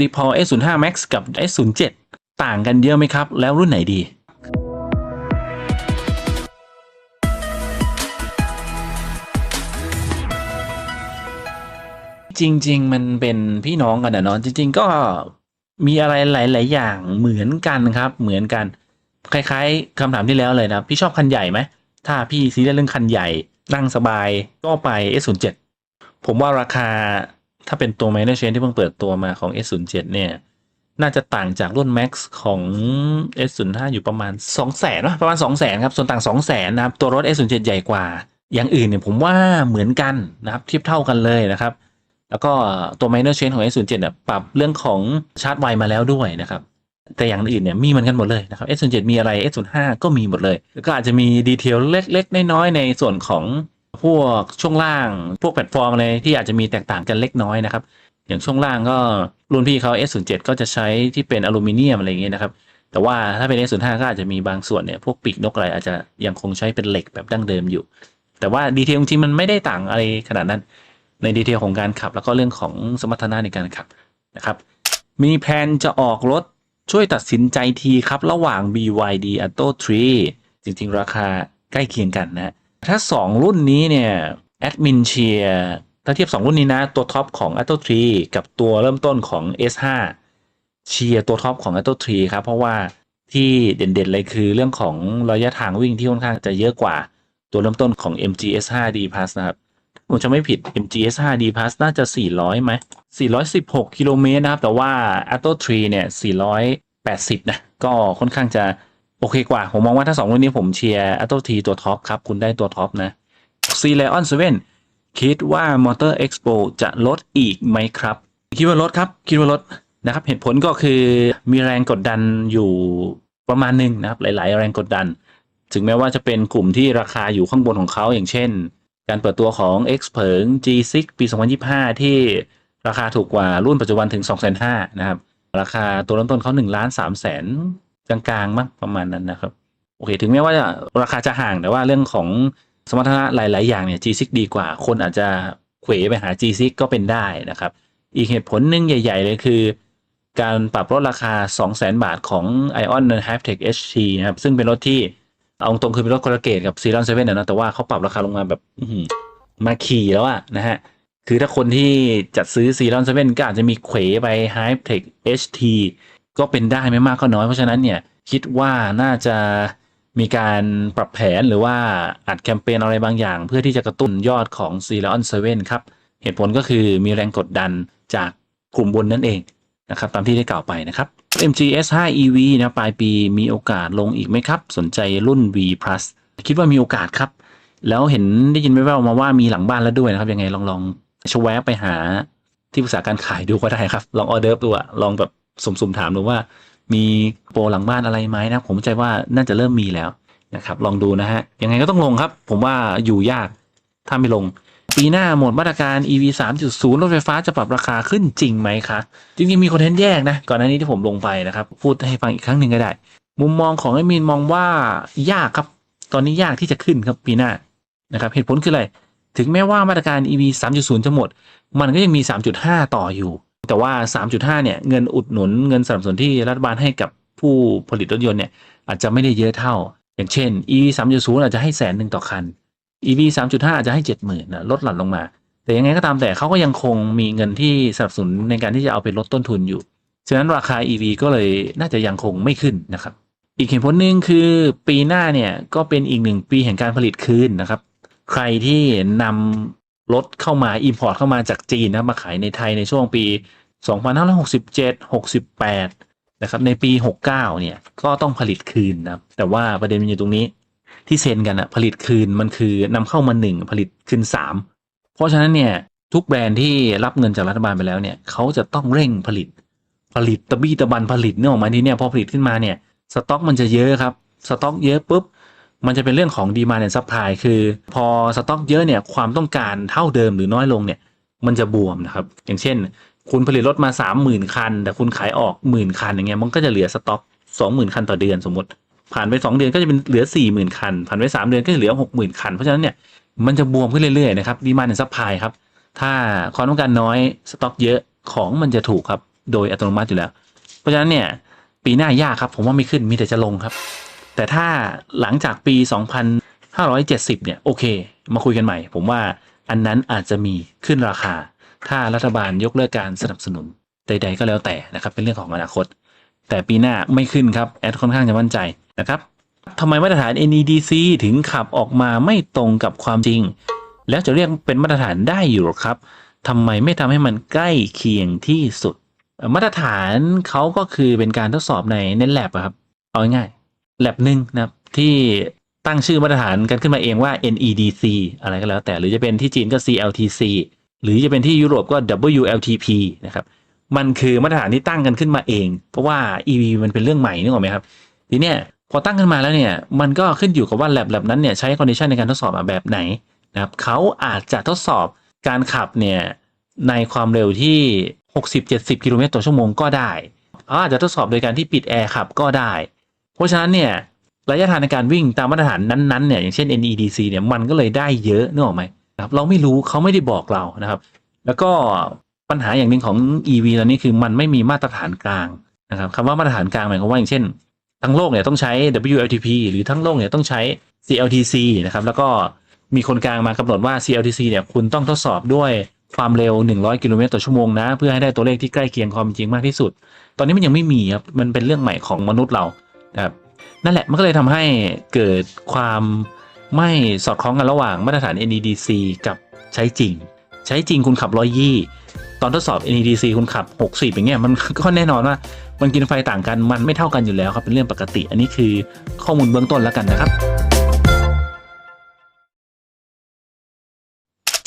d e p a u l S05 Max กับ S07 ต่างกันเยอะไหมครับ แล้วรุ่นไหนดีจริง ๆ มันเป็นพี่น้องกันนะเนาะจริง ๆ ก็มีอะไรหลาย ๆ อย่างเหมือนกันครับ เหมือนกัน คล้าย ๆคำถามที่แล้วเลยนะพี่ชอบคันใหญ่ไหมถ้าพี่ซีเรียสเรื่องคันใหญ่นั่งสบายก็ไป S07 ผมว่าราคา ถ้าเป็นตัว minor chain ที่เพิ่งเปิดตัวมาของ S07 เนี่ย น่าจะต่างจากรุ่น Max ของ S05 อยู่ประมาณ 200,000นะประมาณ 200,000ครับ ส่วนต่าง 200,000นะครับ ตัวรถ S07 ใหญ่กว่า อย่างอื่นเนี่ยผมว่าเหมือนกันนะครับเทียบเท่ากันเลยนะครับ แล้วก็ตัว minor chain ของ S07 เนี่ยปรับเรื่องของชาร์จไวมาแล้วด้วยนะครับแต่อย่างอื่นเนี่ยมีเหมือนกันหมดเลยนะครับ S07 มีอะไร S05 ก็มีหมดเลยแล้วก็อาจจะมีดีเทลเล็กๆ น้อยๆ ในส่วนของ พวกช่วงล่าง พวกแพลตฟอร์มอะไรที่อาจจะมีแตกต่างกันเล็กน้อยนะครับ อย่างช่วงล่างก็รุ่นพี่เขา S07 ก็จะใช้ที่เป็นอลูมิเนียมอะไรอย่างเงี้ยนะครับ แต่ว่าถ้าเป็น S05 ก็อาจจะมีบางส่วนเนี่ยพวกปีกนกอะไรอาจจะยังคงใช้เป็นเหล็กแบบดั้งเดิมอยู่ แต่ว่าดีเทลจริงมันไม่ได้ต่างอะไรขนาดนั้น ในดีเทลของการขับ แล้วก็เรื่องของสมรรถนะในการขับนะครับมีแผนจะออกรถช่วยตัดสินใจทีครับ ระหว่าง BYD Atto 3จริงๆ ราคาใกล้เคียงกันนะ ถ้า 2 รุ่นนี้เนี่ยแอดมินเชียถ้าเทียบ 2 รุ่นนี้นะ ตัวท็อปของ Atto 3กับตัวเริ่มต้นของ S5 เชียร์ตัวท็อปของ Atto 3ครับ เพราะว่าที่เด่นๆเลยคือเรื่องของระยะทางวิ่งที่ค่อนข้างจะเยอะกว่าตัวเริ่มต้นของ MG S5D Plus นะครับผมจะไม่ผิด MGS 5D Plus น่าจะ 400ไหม416 กิโลเมตรนะครับ แต่ว่า Atto 3เนี่ย 480 นะ ก็ค่อนข้างจะ โอเคกว่า ผมมองว่าถ้า2รุ่นนี้ผมเชียร์ Atto 3ตัวท็อปครับ คุณได้ตัวท็อปนะ C Leon 7คิดว่า Motor Expo จะลดอีกไหมครับ คิดว่าลดครับ คิดว่าลดนะครับ เหตุผลก็คือมีแรงกดดันอยู่ประมาณหนึ่งนะครับ หลาย ๆ แรงกดดัน ถึงแม้ว่าจะเป็นกลุ่มที่ราคาอยู่ข้างบนของเขาอย่างเช่น การเปิดตัวของ X เผิง G6 ปี 2025 ที่ราคาถูกกว่ารุ่นปัจจุบันถึง 2,500 นะครับ ราคาตัวเริ่มต้นเขา1ล้าน3แสน กลางๆมั้งประมาณนั้นนะครับ โอเค ถึงแม้ว่าราคาจะห่างแต่ว่าเรื่องของสมรรถนะหลาย ๆ อย่างเนี่ย G6 ดีกว่า คนอาจจะเขวไปหา G6 ก็เป็นได้นะครับ อีกเหตุผลหนึ่งใหญ่ ๆ เลยคือ การปรับลดราคา 200,000 บาทของ Ion Hybrid HT นะครับ ซึ่งเป็นรถที่เอาตรงคือเป็นรถคนละเกตกับซีรอนเซเว่นนะแต่ว่าเขาปรับราคาลงมาแบบมาขี่แล้วอะนะฮะ คือถ้าคนที่จัดซื้อซีรอนเซเว่นก็อาจจะมีเขวไป h y p e t e c HT ก็เป็นได้ไม่มากก็น้อยเพราะฉะนั้นเนี่ยคิดว่าน่าจะมีการปรับแผนหรือว่าอัดแคมเปญอะไรบางอย่าง เพื่อที่จะกระตุ้นยอดของ c ีรอนเซเว่นครับ เหตุผลก็คือมีแรงกดดันจากกลุ่มบนนั่นเองนะครับตามที่ได้กล่าวไปนะครับ MGS 5 EV นะปลายปีมีโอกาสลงอีกไหมครับ สนใจรุ่น V Plus คิดว่ามีโอกาสครับ แล้วเห็นได้ยินแว่วๆมาว่ามีหลังบ้านแล้วด้วยนะครับ ยังไงลองลองชแวะไปหาที่ปรึกษาการขายดูก็ได้ครับ ลองออเดอร์ดูอะลองแบบ สุ่มๆถามดูว่า มีโปรหลังบ้านอะไรไหมนะ ผมใจว่าน่าจะเริ่มมีแล้วนะครับ ลองดูนะฮะ ยังไงก็ต้องลงครับ ผมว่าอยู่ยากถ้าไม่ลง ปีหน้าหมดมาตรการ EV 3.0 รถไฟฟ้าจะปรับราคาขึ้นจริงไหมคะ จริงๆ มีคอนเทนต์แยกนะ ก่อนหน้านี้ที่ผมลงไปนะครับ พูดให้ฟังอีกครั้งหนึ่งก็ได้ มุมมองของไอ้มีนมองว่ายากครับ ตอนนี้ยากที่จะขึ้นครับปีหน้านะครับ เหตุผลคืออะไร ถึงแม้ว่ามาตรการ EV 3.0 จะหมด มันก็ยังมี 3.5 ต่ออยู่ แต่ว่า 3.5 เนี่ย เงินอุดหนุนเงินสนับสนุนที่รัฐบาลให้กับผู้ผลิตรถยนต์เนี่ยอาจจะไม่ได้เยอะเท่า อย่างเช่น EV 3.0 อาจจะให้แสนหนึ่งต่อคัน EV 3.5 อาจจะให้ 70,000นะลดหลั่นลงมา แต่ยังไงก็ตามแต่เขาก็ยังคงมีเงินที่สนับสนุนในการที่จะเอาไปลดต้นทุนอยู่ ฉะนั้นราคา EV ก็เลยน่าจะยังคงไม่ขึ้นนะครับ อีกเหตุผลหนึ่งคือปีหน้าเนี่ยก็เป็นอีกหนึ่งปีแห่งการผลิตคืนนะครับ ใครที่นำรถเข้ามา Import เข้ามาจากจีนนะมาขายในไทยในช่วงปี 2567 68 นะครับ ในปี 69 เนี่ย ก็ต้องผลิตคืนนะครับ แต่ว่าประเด็นมันอยู่ตรงนี้ ที่เซ็นกันอะผลิตคืนมันคือนำเข้ามาหนึ่งผลิตคืนสามเพราะฉะนั้นเนี่ย ทุกแบรนด์ที่รับเงินจากรัฐบาลไปแล้วเนี่ยเขาจะต้องเร่งผลิตผลิตตะบี้ตะบันผลิตเนี่ยออกมาทีเนี่ยพอผลิตขึ้นมาเนี่ยสต็อกมันจะเยอะครับสต็อกเยอะปุ๊บมันจะเป็นเรื่องของดีมาแอนซัพพลายคือพอสต็อกเยอะเนี่ยความต้องการเท่าเดิมหรือน้อยลงเนี่ยมันจะบวมนะครับ อย่างเช่น คุณผลิตรถมาสามหมื่นคัน แต่คุณขายออกหมื่นคันอย่างเงี้ยมันก็จะเหลือสต็อกสองหมื่นคันต่อเดือนสมมติผ่านไป2เดือนก็จะเป็นเหลือ4 0,000คัน ผ่านไป3เดือนก็จะเหลือ60,000คัน เพราะฉะนั้นเนี่ยมันจะบวมขึ้นเรื่อยๆนะครับดีมาในซัพพลายครับ ถ้าความต้องการน้อยสต็อกเยอะของมันจะถูกครับ โดยอัตโนมัติอยู่แล้ว เพราะฉะนั้นเนี่ยปีหน้ายากครับ ผมว่าไม่ขึ้นมีแต่จะลงครับ แต่ถ้าหลังจากปี 2570 เนี่ยโอเค มาคุยกันใหม่ ผมว่าอันนั้นอาจจะมีขึ้นราคา ถ้ารัฐบาลยกเลิกการสนับสนุนใด ๆ ก็แล้วแต่นะครับ เป็นเรื่องของอนาคต แต่ปีหน้าไม่ขึ้นครับแอดค่อนข้างจะมั่นใจนะครับทำไมมาตรฐาน NEDC ถึงขับออกมาไม่ตรงกับความจริง แล้วจะเรียกเป็นมาตรฐานได้อยู่หรอครับทำไมไม่ทำให้มันใกล้เคียงที่สุด มาตรฐานเขาก็คือเป็นการทดสอบในเน็ตแลบครับ เอาง่ายๆแลบหนึ่งนะครับที่ตั้งชื่อมาตรฐานกันขึ้นมาเองว่า NEDC อะไรก็แล้วแต่หรือจะเป็นที่จีนก็ CLTC หรือจะเป็นที่ยุโรปก็ WLTP นะครับ มันคือมาตรฐานที่ตั้งกันขึ้นมาเอง เพราะว่า EV มันเป็นเรื่องใหม่นึกออกไหมครับ ทีเนี้ยพอตั้งขึ้นมาแล้วเนี่ย มันก็ขึ้นอยู่กับว่าแลบแลบนั้นเนี่ยใช้คอนดิชันในการทดสอบแบบไหนนะครับเขาอาจจะทดสอบการขับเนี่ยในความเร็วที่ 60-70 กิโลเมตรต่อชั่วโมงก็ได้เขาอาจจะทดสอบโดยการที่ปิดแอร์ขับก็ได้ เพราะฉะนั้นเนี่ยระยะทางในการวิ่งตามมาตรฐานนั้นๆเนี่ยอย่างเช่น NEDC เนี่ยมันก็เลยได้เยอะนึกออกไหม นะครับเราไม่รู้เขาไม่ได้บอกเรานะครับ แล้วก็ปัญหาอย่างหนึ่งของ EV ตอนนี้คือมันไม่มีมาตรฐานกลางนะครับคำว่ามาตรฐานกลางหมายความว่าอย่างเช่น ทั้งโลกเนี่ยต้องใช้ WLTP หรือทั้งโลกเนี่ยต้องใช้ CLTC นะครับแล้วก็มีคนกลางมากำหนดว่า CLTC เนี่ยคุณต้องทดสอบด้วยความเร็ว 100 กิโลเมตรต่อชั่วโมงนะ เพื่อให้ได้ตัวเลขที่ใกล้เคียงความจริงมากที่สุด ตอนนี้มันยังไม่มีครับ มันเป็นเรื่องใหม่ของมนุษย์เรานะครับนั่นแหละมันก็เลยทำให้เกิดความ ไม่สอดคล้องกันระหว่างมาตรฐาน NEDC กับใช้จริง ใช้จริงคุณขับร้อยยี่ตอนทดสอบ NEDC คุณขับ 60 อย่างเงี้ยมันก็แน่นอนว่า มันกินไฟต่างกันมันไม่เท่ากันอยู่แล้วครับเป็นเรื่องปกติ อันนี้คือข้อมูลเบื้องต้นแล้วกันนะครับ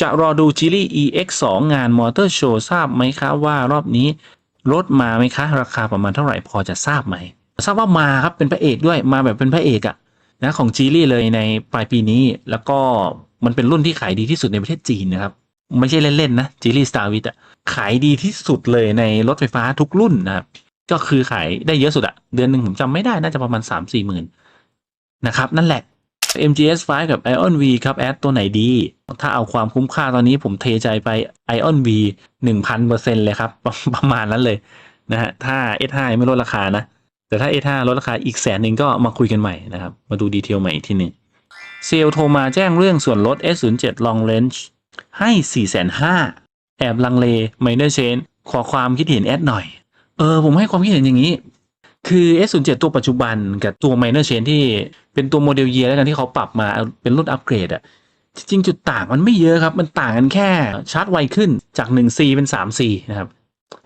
จะรอดูจิลี่ EX2 งานมอเตอร์โชว์ทราบไหมคะว่ารอบนี้รถมาไหมคะ ราคาประมาณเท่าไหร่พอจะทราบไหมทราบว่ามาครับเป็นพระเอกด้วยมาแบบเป็นพระเอกอะ นะของจิลี่เลยในปลายปีนี้ แล้วก็มันเป็นรุ่นที่ขายดีที่สุดในประเทศจีนนะครับ ไม่ใช่เล่น ๆ นะจิลี่สตาร์วิทอะขายดีที่สุดเลยในรถไฟฟ้าทุกรุ่นนะครับ ก็คือขายได้เยอะสุดอะเดือนหนึ่งผมจำไม่ได้น่าจะประมาณ 3 4หมื่นนะครับ นั่นแหละ MGS 5 กับ Ion V ครับแอดตัวไหนดี ถ้าเอาความคุ้มค่าตอนนี้ผมเทใจไป Ion V 1,000%เลยครับ ประประมาณนั้นเลยนะฮะถ้า S5 ไม่ลดราคานะ แต่ถ้า S5 ลดราคาอีกแสนหนึ่งก็มาคุยกันใหม่นะครับ มาดูดีเทลใหม่อีกทีหนึ่งเซลโทรมาแจ้งเรื่องส่วนลด S07 Long Range ให้ 4 5 0 0 0แอบลังเล Minor Change ขอความคิดเห็นแอดหน่อย เออ ผมให้ความคิดเห็นอย่างนี้ คือ S07 ตัวปัจจุบันกับตัว Minor Change ที่เป็นตัวโมเดลเยียแล้วกันที่เขาปรับมาเป็นรุ่นอัปเกรดอะจริงจุดต่างมันไม่เยอะครับ มันต่างกันแค่ชาร์จไวขึ้นจาก 1C เป็น 3C นะครับ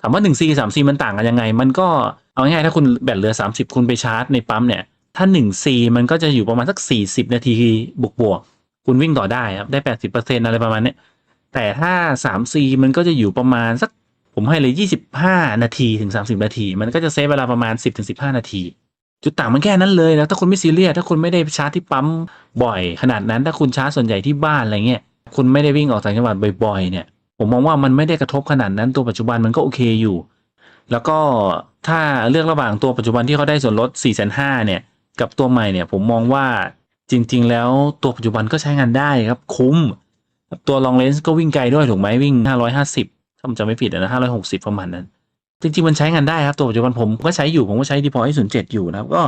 ถามว่า 1C 3C มันต่างกันยังไง มันก็ เอาง่ายๆถ้าคุณแบตเหลือ 30 คุณไปชาร์จในปั๊มเนี่ย ถ้า 1C มันก็จะอยู่ประมาณสัก 40 นาทีบวกบวกๆคุณวิ่งต่อได้ครับได้ 80%อะไรประมาณเนี้ยแต่ถ้า 3C มันก็จะอยู่ประมาณสักผมให้เลย 25 นาทีถึง 30 นาที มันก็จะเซฟเวลาประมาณ 10ถึง15 นาที จุดต่างมันแค่นั้นเลยนะถ้าคุณไม่ซีเรียสถ้าคุณไม่ได้ชาร์จที่ปั๊มบ่อย ขนาดนั้นถ้าคุณชาร์จส่วนใหญ่ที่บ้านอะไรเงี้ยคุณไม่ได้วิ่งออกต่างจังหวัดบ่อยๆเนี่ย ผมมองว่ามันไม่ได้กระทบขนาดนั้นตัวปัจจุบันมันก็โอเคอยู่ แล้วก็ถ้าเลือกระหว่างตัวปัจจุบันที่เขาได้ส่วนลด 4 5 0 0เนี่ย กับตัวใหม่เนี่ยผมมองว่าจริง ๆ แล้วตัวปัจจุบันก็ใช้งานได้ครับ คุ้ม ตัว long range ก็วิ่งไกลด้วยถูกไหมวิ่ง 550 ถ้าผมจำไม่ผิดนะ 560 ประมาณนั้น จริง ๆ มันใช้งานได้ครับ ตัวปัจจุบันผมก็ใช้อยู่ ผมก็ใช้ Deploy 07 อยู่นะครับ ก็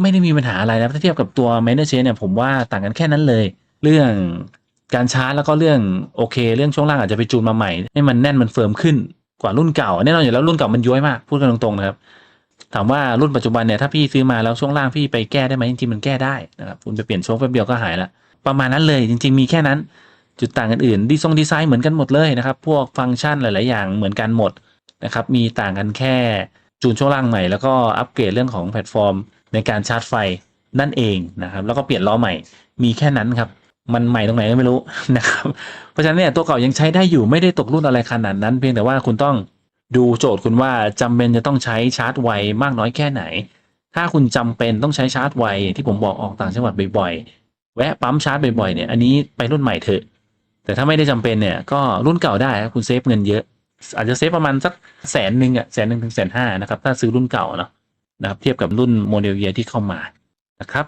ไม่ได้มีปัญหาอะไรนะถ้าเทียบกับตัว Minor Change เนี่ยผมว่าต่างกันแค่นั้นเลย เรื่องการชาร์จแล้วก็เรื่องโอเค เรื่องช่วงล่างอาจจะไปจูนมาใหม่ให้มันแน่นมันเฟิร์มขึ้น กว่ารุ่นเก่าแน่นอนอยู่แล้วรุ่นเก่ามันย้อยมากพูดกันตรงๆนะครับถามว่ารุ่นปัจจุบันเนี่ยถ้าพี่ซื้อมาแล้วช่วงล่างพี่ไปแก้ได้ไหมจริงๆมันแก้ได้นะครับคุณไปเปลี่ยนโชคแป๊บเดียวก็หายละประมาณนั้นเลยจริง ๆ มีแค่นั้น จุดต่างอื่นๆดีทรงดีไซน์เหมือนกันหมดเลยนะครับ พวกฟังก์ชันหลาย ๆ อย่างเหมือนกันหมดนะครับมีต่างกันแค่จูนช่วงล่างใหม่แล้วก็อัปเกรดเรื่องของแพลตฟอร์ม ในการชาร์จไฟนั่นเองนะครับแล้วก็เปลี่ยนล้อใหม่มีแค่นั้นครับ มันใหม่ตรงไหนก็ไม่รู้นะครับ เพราะฉะนั้นเนี่ยตัวเก่ายังใช้ได้อยู่ไม่ได้ตกรุ่นอะไรขนาดนั้น เพียงแต่ว่าคุณต้องดูโจทย์คุณว่าจำเป็นจะต้องใช้ชาร์จไวมากน้อยแค่ไหน ถ้าคุณจำเป็นต้องใช้ชาร์จไวที่ผมบอกออกต่างจังหวัดบ่อยๆ แวะปั๊มชาร์จบ่อยๆเนี่ยอันนี้ไปรุ่นใหม่เถอะ แต่ถ้าไม่ได้จำเป็นเนี่ยก็รุ่นเก่าได้คุณเซฟเงินเยอะ อาจจะเซฟประมาณสักแสนหนึ่งอะแสนหนึ่งถึงแสนห้านะครับถ้าซื้อรุ่นเก่าเนาะนะครับเทียบกับรุ่นโมเดลเยียที่เข้ามานะครับ